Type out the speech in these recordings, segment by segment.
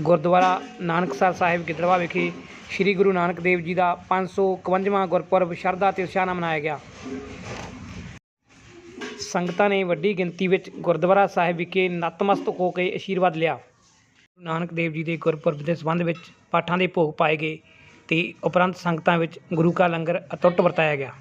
ਗੁਰਦੁਆਰਾ ਨਾਨਕਸਰ ਸਾਹਿਬ ਗਿੱਦੜਵਾ ਵਿਖੇ ਸ੍ਰੀ ਗੁਰੂ ਨਾਨਕ ਦੇਵ ਜੀ ਦਾ 551ਵਾਂ ਗੁਰਪੁਰਬ ਸ਼ਰਧਾ ਤੇ ਉਤਸ਼ਾਹ ਨਾਲ ਮਨਾਇਆ ਗਿਆ। ਸੰਗਤਾਂ ਨੇ ਵੱਡੀ ਗਿਣਤੀ ਵਿੱਚ ਗੁਰਦੁਆਰਾ ਸਾਹਿਬ ਵਿਖੇ ਨਤਮਸਤਕ ਹੋ ਕੇ ਅਸ਼ੀਰਵਾਦ ਲਿਆ। ਗੁਰੂ ਨਾਨਕ ਦੇਵ ਜੀ ਦੇ ਗੁਰਪੁਰਬ ਦੇ ਸੰਬੰਧ ਵਿੱਚ ਪਾਠਾਂ ਦੇ ਭੋਗ ਪਾਏ ਗਏ ਤੇ ਉਪਰੰਤ ਸੰਗਤਾਂ ਵਿੱਚ ਗੁਰੂ ਕਾ ਲੰਗਰ ਅਤੁੱਟ ਵਰਤਾਇਆ ਗਿਆ।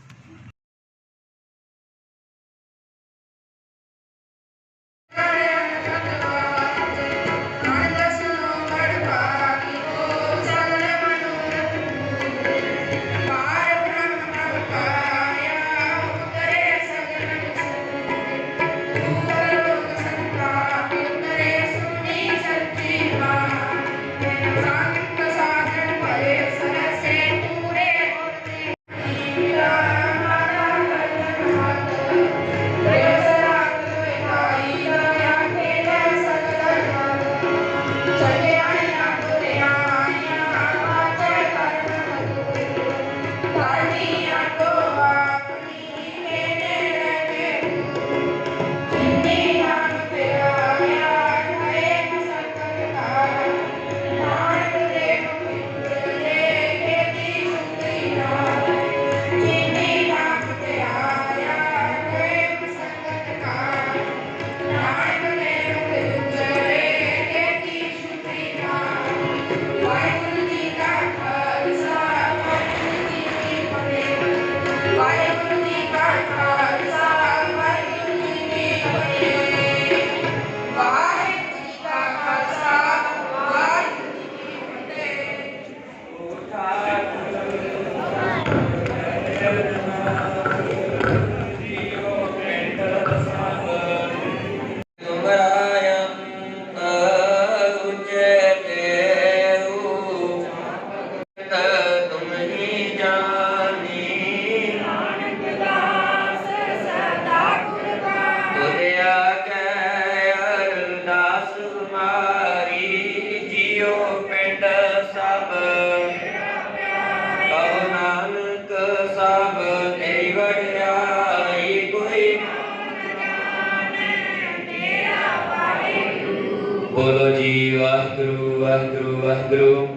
ਵਾਹਿਗੁਰੂ।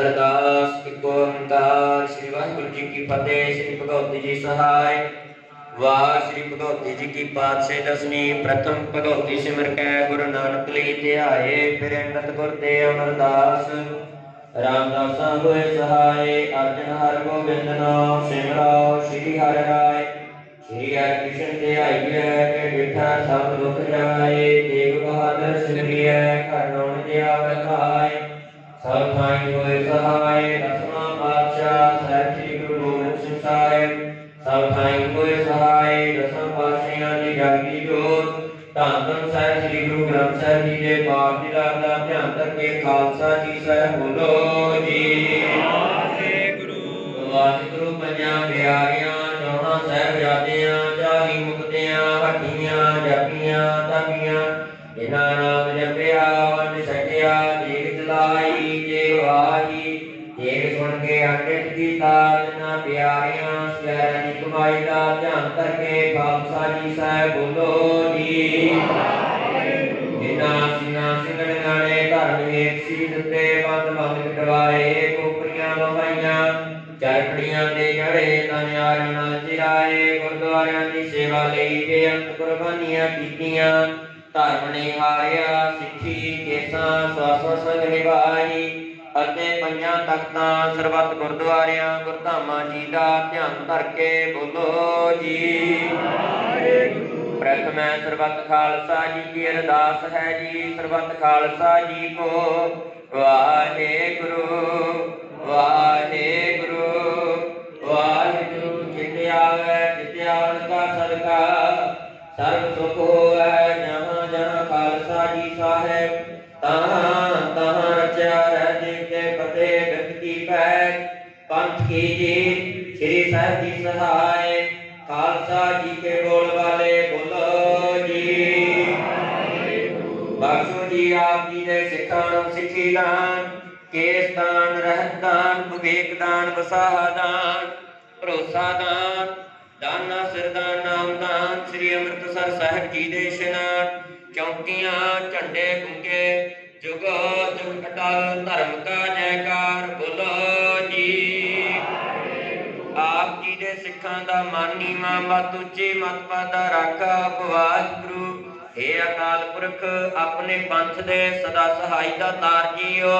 ਅਰਦਾਸ ਇੱਕ ਓੰਕਾਰ ਸ੍ਰੀ ਵਾਹਿਗੁਰੂ ਜੀ ਕੀ ਫਤਿਹ, ਸ੍ਰੀ ਭਗਵਤੀ ਜੀ ਸਹਾਇ। ਵਾਹ, ਸ੍ਰੀ ਭਗਵਤੀ ਜੀ ਕੀ ਪਾਤਸ਼ਾਹੀ ਦਸਵੀਂ, ਪ੍ਰਥਮ ਭਗਵਤੀ ਸਿਮਰ ਕੈ, ਗੁਰੂ ਨਾਨਕ ਲਈ ਧਿਆਏ, ਫਿਰ ਅੰਗਤ ਗੁਰ ਦੇ ਅਮਰਦਾਸ। ਰਾਮਦਾਸਾ ਹੋਏ ਸਹਾਇ, ਅਰਜਨ ਹਰ ਗੋਬਿੰਦ ਨਾਮ ਸਿਮਰਾਓ, ਸ੍ਰੀ ਹਰਿ ਰਾਏ। ਸ੍ਰੀ ਹਰਿ ਸ੍ਰੀ ਗੁਰੂ ਗ੍ਰੰਥ ਸਾਹਿਬ ਜੀ ਦੇ ਪਾਠ ਦੀ ਰਾਤ ਦਾ ਧਿਆਨ ਕਰਕੇ ਖਾਲਸਾ ਜੀ ਸਾਹਿਬ ਬੋਲੋ ਜੀ। ਵਾਹਿਗੁਰੂ ਵਾਹਿਗੁਰੂ ਪੰਜਾਂ ਪਿਆਰਿਆਂ ਚੌਹਾਂ ਸਾਹਿਬਜ਼ਾਦਿਆਂ ਚਾਲੀ ਮੁਕਤਿਆਂ, ਹੱਟੀਆਂ, ਜਪੀਆਂ ਤਪੀਆਂ ਜਿਨ੍ਹਾਂ ਨਾਮ ਜਪਿਆ, ਵੰਡ ਛਕਿਆ ਦੇਖ ਜਲਾਈ ਜੇ ਵਾਹੀ ਦੇਖ ਸੁਣ ਕੇ ਅੰਡਿਤ ਕੀਤਾ, ਜਿਨ੍ਹਾਂ ਪਿਆਰਿਆਂ ਸਿਆਰਾਂ ਦੀ ਕਮਾਈ ਦਾ ਧਿਆਨ ਕਰਕੇ ਖਾਲਸਾ ਜੀ ਸਾਹਿਬ ਬੋਲੋ ਜੀ। ਜਿਨ੍ਹਾਂ ਸਿੰਘਾਂ ਸਿੰਘਣ ਗਾਣੇ ਧਰਨ ਵੇਖ ਸੀ ਦਿੱਤੇ ਬੰਦ ਬੰਦ ਕਟਵਾਏ ਕੋਪਰੀਆਂ ਲਵਾਈਆਂ ਚਰਖੜੀਆਂ ਦੇ ਜੜੇ ਤਨਿਆਰਾਂ ਚਿਰਾਏ ਗੁਰਦੁਆਰਿਆਂ ਦੀ ਸੇਵਾ ਲਈ ਬੇਅੰਤ ਕੁਰਬਾਨੀਆਂ ਕੀਤੀਆਂ ਧਰਮ ਨੇ ਹਾਰਿਆ ਸਿੱਖੀ ਕੇਸਾਂ ਸਵਾਸ ਸੰਗ ਨਿਭਾਈ ਅਤੇ ਪੰਜਾਂ ਤਖਤਾਂ ਸਰਬੱਤ ਗੁਰਦੁਆਰਿਆਂ ਗੁਰਧਾਮਾਂ ਜੀ ਦਾ ਧਿਆਨ ਧਰ ਕੇ ਬੋਲੋ ਜੀ ਪ੍ਰਥਮੈ ਸਰਬੱਤ ਖਾਲਸਾ ਜੀ ਕੀ ਅਰਦਾਸ ਹੈ ਜੀ, ਸਰਬੱਤ ਖਾਲਸਾ ਜੀ ਕੋ। ਵਾਹਿਗੁਰੂ ਵਾਹਿਗੁਰੂ ਵਾਹਿਗੁਰੂ ਜਿਤੇ ਆਵੇ, ਜਿਤੇ ਆਵਨ ਕਾ ਸਦਕਾ। ਸਰਬ ਸੁਖ ਹੋਵੇ ਜਹਾਂ ਜਹਾਂ ਖਾਲਸਾ ਜੀ ਸਾਹਿਬ। ਤਹਾਂ ਤਹਾਂ ਰਚਿਆ ਰਹਿ ਦੇਵ ਕੇ ਫਤਿਹ ਬਿਰਤ ਕੀ ਪੈਜ ਪੰਥ ਕੀ ਜੀ, ਸ੍ਰੀ ਸਾਹਿਬ ਜੀ ਸਹਾਇ ਖਾਲਸਾ ਜੀ ਕੇ ਬੋਲ ਵਾਲੇ ਜੀ ਆਪ ਸਿੱਖੀ ਦਾਨ ਕੇਸ ਦਾਨ ਰਹਿਤ ਦਾਨ, ਵਿਵੇਕ ਦਾਨ, ਵਸਾਹ ਦਾਨ, ਭਰੋਸਾ ਦਾਨ, ਦਾਨਾ ਸਿਰਦਾਨ ਨਾਮਦਾਨ ਸ੍ਰੀ ਅੰਮ੍ਰਿਤਸਰ ਸਾਹਿਬ ਜੀ ਦੇ ਇਸ਼ਨਾਨ, ਚੌਂਕੀਆਂ, ਝੰਡੇ ਗੁੰਗੇ, ਜੁਗੋ ਜੁਗ ਅਟਲ, ਧਰਮ ਕਾ ਜੈਕਾਰ, ਬੋਲੋ ਜੀ। ਆਪ ਜੀ ਦੇ ਸਿੱਖਾਂ ਦਾ ਮਾਨੀ ਨੀਵਾਂ ਮਤ ਉੱਚੀ ਮਤ ਪਾਦਾ, ਰਾਖਾ ਉਪਵਾਸ ਗੁਰੂ ਏ ਅਕਾਲ ਪੁਰਖ, ਆਪਣੇ ਪੰਥ ਦੇ ਸਦਾ ਸਹਾਈ ਦਾ ਤਾਰ ਜੀਓ।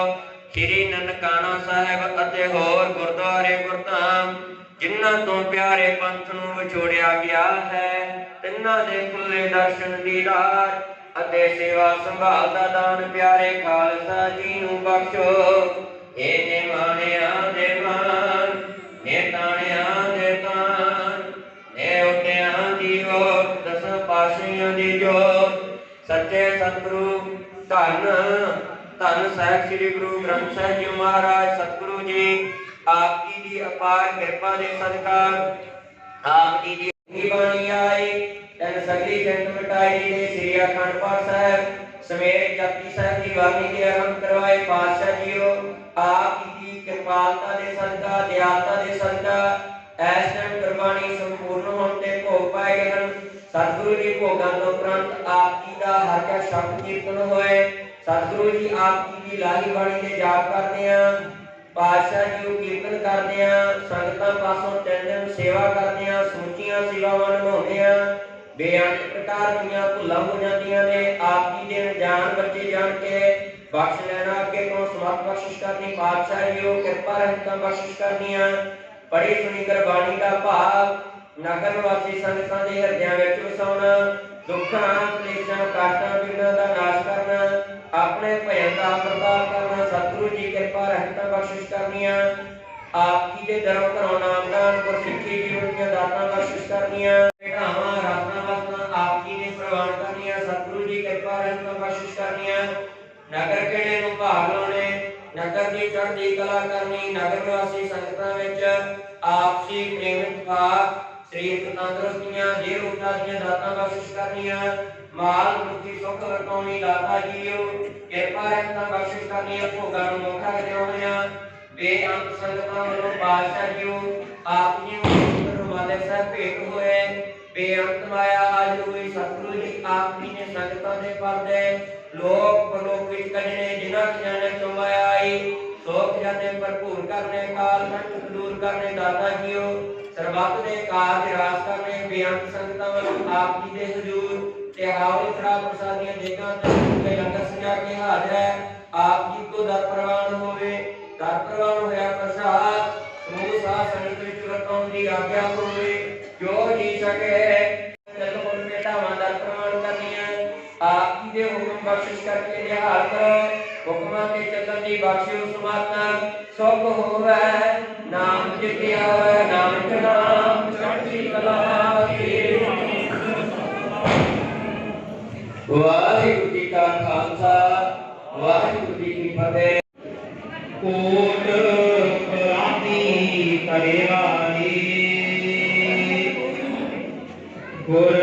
ਸ੍ਰੀ ਨਨਕਾਣਾ ਸਾਹਿਬ ਅਤੇ ਹੋਰ ਗੁਰਦੁਆਰੇ ਗੁਰਧਾਮ, ਜਿਨ੍ਹਾਂ ਤੋਂ ਪਿਆਰੇ ਪੰਥ ਨੂੰ ਵਿਛੋੜਿਆ ਗਿਆ ਹੈ, ਤਿੰਨਾਂ ਦੇ ਖੁੱਲੇ ਦਰਸ਼ਨ ਦੀਦਾਰ ਅਤੇ ਸੇਵਾ ਸੰਭਾਲ ਦਾ ਦਾਨ ਪਿਆਰੇ ਖਾਲਸਾ ਜੀ ਨੂੰ ਬਖਸ਼ੋ। ਏ ਨੇ ਦੇ ਮਾਨ ਸਤਿਗੁਰੂ, ਧੰਨ ਧੰਨ ਸਾਹਿਬ ਸ੍ਰੀ ਗੁਰੂ ਗ੍ਰੰਥ ਸਾਹਿਬ ਜੀ ਮਹਾਰਾਜ, ਸਤਿਗੁਰੂ ਜੀ। ਆਪ ਜੀ ਦੀ ਅਪਾਰ ਕਿਰਪਾ ਦੇ ਸਦਕਾ ਆਪ ਜੀ ਦੀ ਬਾਣੀ ਆਈ, ਤਨ ਸਗਲੀ ਜੰਤ ਮਟਾਈ ਦੇ ਸ੍ਰੀ ਅਖੰਡ ਪਾਠ ਸਾਹਿਬ ਸਮੇਤ ਜਪਜੀ ਸਾਹਿਬ ਦੀ ਬਾਣੀ ਦੇ ਆਰੰਭ ਕਰਵਾਏ ਪਾਤਸ਼ਾਹ ਜੀਓ। ਆਪ ਜੀ ਦੀ ਕਿਰਪਾਲਤਾ ਦੇ ਸਦਕਾ, ਦਿਆਲਤਾ ਦੇ ਸਦਕਾ ਐਸ ਟਾਈਮ ਗੁਰਬਾਣੀ ਸੰਪੂਰਨ ਹੋਣ ਤੇ ਭੋਗ ਪਾਏ ਗਏ ਹਨ। ਸਤਿਗੁਰੂ ਜੀ ਭੋਗਾਂ ਤੋਂ ਉਪਰੰਤ ਆਪ ਕਾ ਸ਼ਬਦ ਕੀਰਤਨ ਹੋਏ। ਸਤਿਗੁਰੂ ਜੀ ਆਪ ਜੀ ਦੀ ਲਾਹੀ ਬਾਣੀ ਦੇ ਜਾਪ ਕਰਦੇ ਆ। ਪਾਤਸ਼ਾਹ ਜੀ ਨੂੰ ਕੀਰਤਨ ਕਰਦੇ ਆ। ਸੰਗਤਾਂ ਪਾਸੋਂ ਤਿੰਨ ਸੇਵਾ ਕਰਦੇ ਆ। ਸਮੁੱਚੀਆਂ ਸੇਵਾਵਾਂ ਨਿਭਾਉਂਦੇ ਆ। ਬੇਅੰਤ ਪ੍ਰਕਾਰ ਦੀਆਂ ਭੁੱਲਾਂ ਹੋ ਜਾਂਦੀਆਂ ਨੇ। ਆਪ ਜੀ ਦੇ ਜਾਣ ਬੱਚੇ ਜਾਣ ਕੇ ਬਖਸ਼ ਲੈਣਾ ਅੱਗੇ ਤੋਂ ਸਮਤ ਬਖਸ਼ਿਸ਼ ਕਰਨੀ। ਪਾਤਸ਼ਾਹ ਜੀ ਉਹ ਕਿਰਪਾ ਰਹਿਮਤਾਂ ਬਖਸ਼ਿਸ਼ ਕਰਨੀਆਂ ਪੜੀ ਸੁਣੀ ਗੁਰਬਾਣੀ ਦਾ ਭਾਵ ਨਗਰ ਵਾਸੀ ਸੰਗਤਾਂ ਦੇ ਹਿਰਦਿਆਂ ਵਿੱਚ ਵਸਾਉਣਾ। ਦੁੱਖਾਂ, ਕਲੇਸ਼ਾਂ ਕਾਟਾਂ ਬਿਨਾਂ ਦਾ ਨਾਸ਼ ਕਰਨਾ, ਆਪਣੇ ਭਜਨ ਦਾ ਪ੍ਰਤਾਪ ਕਰਨਾ, ਸਤਿਗੁਰੂ ਜੀ ਕਿਰਪਾ ਰਹਿਮਤਾਂ ਬਖਸ਼ਿਸ਼ ਕਰਨੀਆਂ, ਆਪ ਜੀ ਦੇ ਦਰੋਂ ਘਰੋਂ ਨਾਮਦਾਨ ਗੁਰਸਿੱਖੀ ਜੀਵਨ ਦੀਆਂ ਦਾਤਾਂ ਬਖਸ਼ਿਸ਼ ਕਰਨੀਆਂ ਭੇਟਾਵਾਂ ਰਾਤਾਂ ਵਾਸਤਾਂ ਆਪ ਜੀ ਨੇ ਪ੍ਰਵਾਨ ਕਰਨੀਆਂ, ਸਤਿਗੁਰੂ ਜੀ ਕਿਰਪਾ ਰਹਿਮਤਾਂ ਬਖਸ਼ਿਸ਼ ਕਰਨੀਆਂ। ਨਗਰ ਕਿਹੜੇ ਨੂੰ ਭਾਗ ਲਾਉਣੇ? ਨਗਰ ਦੀ ਚੜ੍ਹਦੀ ਕਲਾ ਕਰਨੀ, ਨਗਰ ਵਾਸੀ ਸੰਗਤਾਂ ਵਿੱਚ ਆਪਸੀ ਪ੍ਰੇਮ ਇਤਫਾਕ ਸਰੀਰ ਤੰਦਰੁਸਤੀਆਂ ਜੇ ਰੂਪਾਂ ਦੀਆਂ ਦਾਤਾਂ ਬਖਸ਼ਿਸ਼ ਕਰਨੀਆਂ, ਮਾਲ ਮੁਕਤੀ ਸੁਖ ਵਰਤੋਣੀ ਦਾਤਾ ਜੀਓ, ਕਿਰਪਾ ਰਹਿਮਤਾਂ ਬਖਸ਼ਿਸ਼ ਕਰਨੀਆਂ, ਭੋਗਾਂ ਨੂੰ ਮੋਖਾ ਕਰਿਆਉਣਿਆ ਬੇਅੰਤ ਸੰਗਤਾਂ ਵੱਲੋਂ ਪਾਤਸ਼ਾਹ ਜੀਓ, ਆਪ ਜੀ ਨੂੰ ਰੁਮਾਲੇ ਸਾਹਿਬ ਭੇਟ ਹੋਏ। ਬੇਅੰਤ ਮਾਇਆ ਆਜ ਹੋਈ, ਸਤਿਗੁਰੂ ਜੀ, ਆਪ ਜੀ ਨੇ ਸੰਗਤਾਂ ਦੇ ਪਰਦੇ ਲੋਕ ਪਰਲੋਕ ਕੱਢਣੇ ਜਿਨ੍ਹਾਂ ਖਜ਼ਾਨੇ ਚੋਂ ਮਾਇਆ ਆਈ ਸੋ ਖਜ਼ਾਨੇ ਭਰਪੂਰ ਕਰਨੇ ਕਾਲ ਕੰਠ ਦੂਰ ਕਰਨੇ, ਦਾਤਾ ਜੀਓ ਸਰਬੱਤ ਦੇ ਕਾਰਜ ਰਾਸ ਕਰਨੇ ਬੇਅੰਤ ਸੰਗਤਾਂ ਵੱਲੋਂ ਆਪ ਜੀ ਦੇ ਹਜ਼ੂਰ ਤੇ ਹਾਵਲ ਖੜਾ ਪ੍ਰਸਾਦੀਆਂ ਦੇਗਾ ਤੇ ਲੰਗਰ ਸਜਾ ਕੇ ਹਾਜ਼ਰ ਹੈ। ਆਪ ਜੀ ਕੋ ਦਰ ਪ੍ਰਵਾਨ ਹੋਵੇ, ਦਰ ਪ੍ਰਵਾਨ ਹੋਇਆ ਪ੍ਰਸਾਦ, ਸਮੂਹ ਸਾਧ ਸੰਗਤ ਵਿੱਚ ਵਰਤੋਂ ਦੀ ਆਗਿਆ ਹੋਵੇ, ਜੋ ਜੀ ਸਕੇ। ਚਲੋ ਹੁਣ ਬੇਟਾਵਾਂ ਦਾ ਪ੍ਰਮਾਣ ਕਰਨੀਆਂ। ਆਪ ਜੀ ਦੇ ਹੁਕਮ ਬਖਸ਼ਿਸ਼ ਕਰਕੇ ਨਿਹਾਲ ਕਰੋ। ਹੁਕਮਾਂ ਤੇ ਚੱਲਣ ਦੀ ਬਖਸ਼ਿਓ ਸਮਾਤਾ ਸੁਖ ਹੋਵੇ ਨਾਮ ਜਿਤਿਆ ਹੋਵੇ ਨਾਨਕ ਨਾਮ ਚੜ੍ਹਦੀ ਕਲਾ ਕੀ ਵਾਹਿਗੁਰੂ ਜੀ ਕਾ ਖਾਲਸਾ ਵਾਹਿਗੁਰੂ ਜੀ ਕੀ ਫਤਿਹ ਕੋਟ ਪ੍ਰਾਂਤੀ ਕਰੇ ਵਾਲੀ ਗੁਰ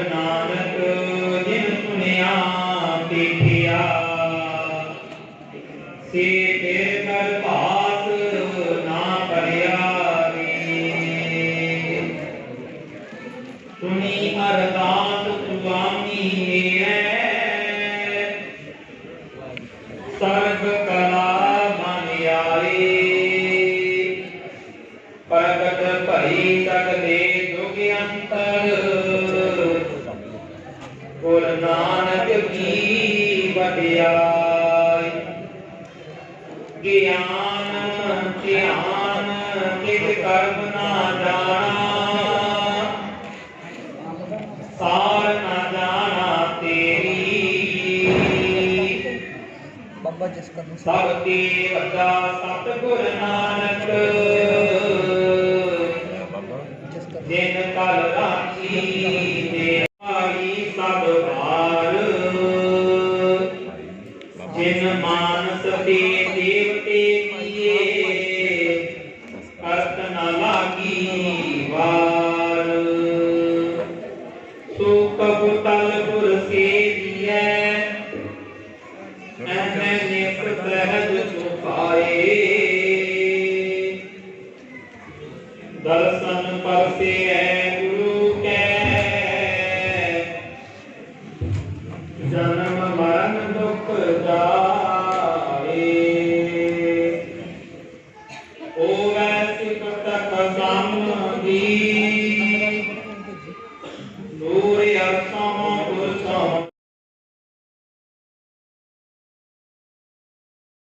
ਗਿਆਨ ਧਿਆਨ ਕਿਤ ਕਰਮ ਨਾ ਜਾਣਾ ਸਾਰ ਨਾ ਜਾਣਾ ਤੇਰੀ ਸਭ ਤੇ ਵੱਡਾ ਸਤਿਗੁਰ ਨਾਨਕ He's